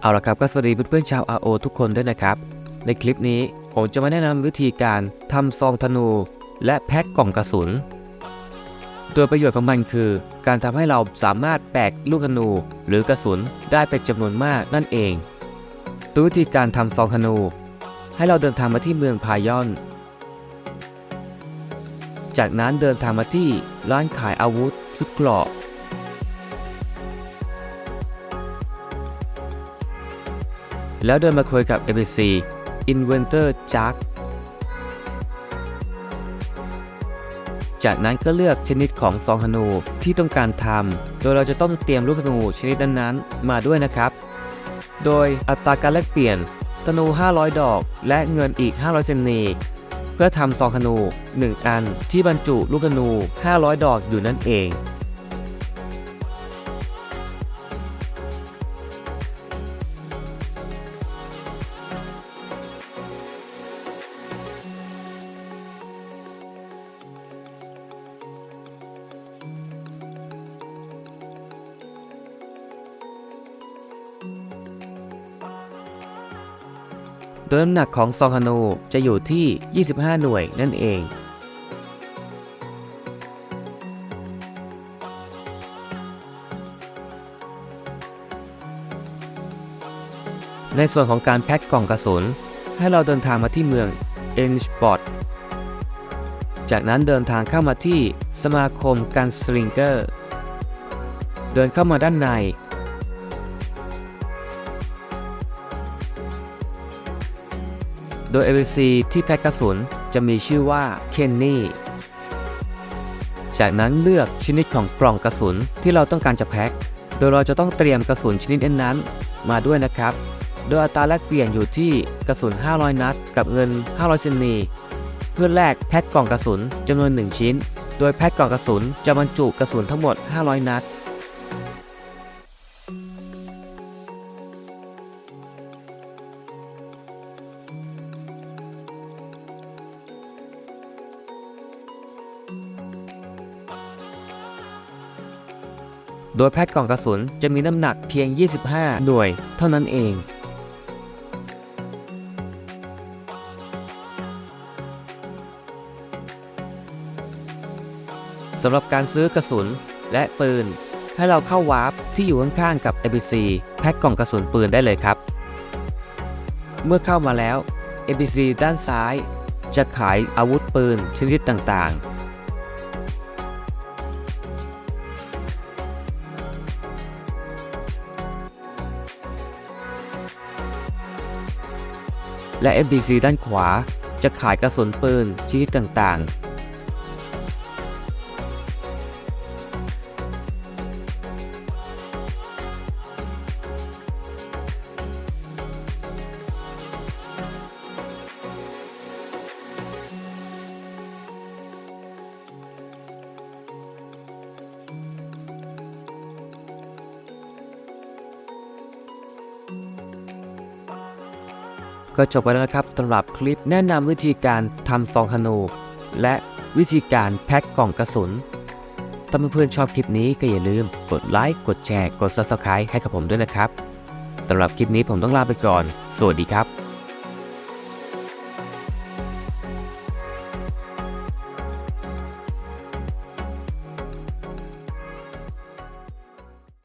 เอาละครับก็สวัสดีเพื่อนๆชาว RO ทุกคนด้วยนะครับ ในคลิปนี้ผมจะมาแนะนำวิธีการทำซองธนู และแพ็กกล่องกระสุน โดยประโยชน์ของมันคือ การทำให้เราสามารถแบกลูกธนู หรือกระสุนได้เป็นจำนวนมากนั่นเองโดยวิธีการทำซองธนู ให้เราเดินทางมาที่เมืองพายอน จากนั้นเดินทางมาที่ร้านขายอาวุธชุดเกราะ แล้วเดินมาคุยกับ ABC Inventor Jack จากนั้นก็เลือกชนิดของซองธนูที่ต้องการทำ โดยเราจะต้องเตรียมลูกธนูชนิดนั้นๆ มาด้วยนะครับ โดยอัตราการแลกเปลี่ยนธนู 500 ดอก และเงินอีก 500 เซนนี เพื่อทำซองธนู 1 อันที่บรรจุลูกธนู 500 ดอกอยู่นั่นเอง โดยน้ำหนักของซองธนูจะอยู่ที่ 25 หน่วยนั่นเองในส่วนของการแพ็คกล่องกระสุน ให้เราเดินทางมาที่เมืองเอนชปอตจากนั้นเดินทางเข้ามาที่สมาคมการสลิงเกอร์ เดินเข้ามาด้านใน โดย ABC ที่แพ็กกระสุนจะมีชื่อว่าเคนนี่จากนั้นเลือกชนิดของกล่องกระสุนที่เราต้องการจะแพ็กโดยเราจะต้องเตรียมกระสุนชนิดนั้นมาด้วยนะครับ โดยอัตราแลกเปลี่ยนอยู่ที่กระสุน 500 นัด กับเงิน 500 เซนนี เพื่อแลกแพ็กกล่องกระสุนจำนวน 1 ชิ้น โดยแพ็กกล่องกระสุนจะบรรจุกระสุนทั้งหมด 500 นัด โดยแพ็กกล่องกระสุนจะมีน้ำหนักเพียง 25 หน่วย เท่านั้นเองสำหรับการซื้อกระสุนและปืน ให้เราเข้าวาร์ปที่อยู่ข้างๆกับ ABC แพ็กกล่องกระสุนปืนได้เลยครับ เมื่อเข้ามาแล้ว ABC ด้านซ้าย จะขายอาวุธปืนชนิดต่างๆ และ FDC ด้านขวา จะขายกระสุนปืนชนิดต่าง ก็จบไปแล้วนะครับสำหรับคลิปแนะนำวิธีการทำซองธนู และวิธีการแพ็คกล่องกระสุนถ้าเพื่อนๆชอบคลิปนี้ก็อย่าลืมกดไลค์กดแชร์กด Subscribe ให้กับผมด้วยนะครับสำหรับคลิปนี้ผมต้องลาไปก่อน สวัสดีครับ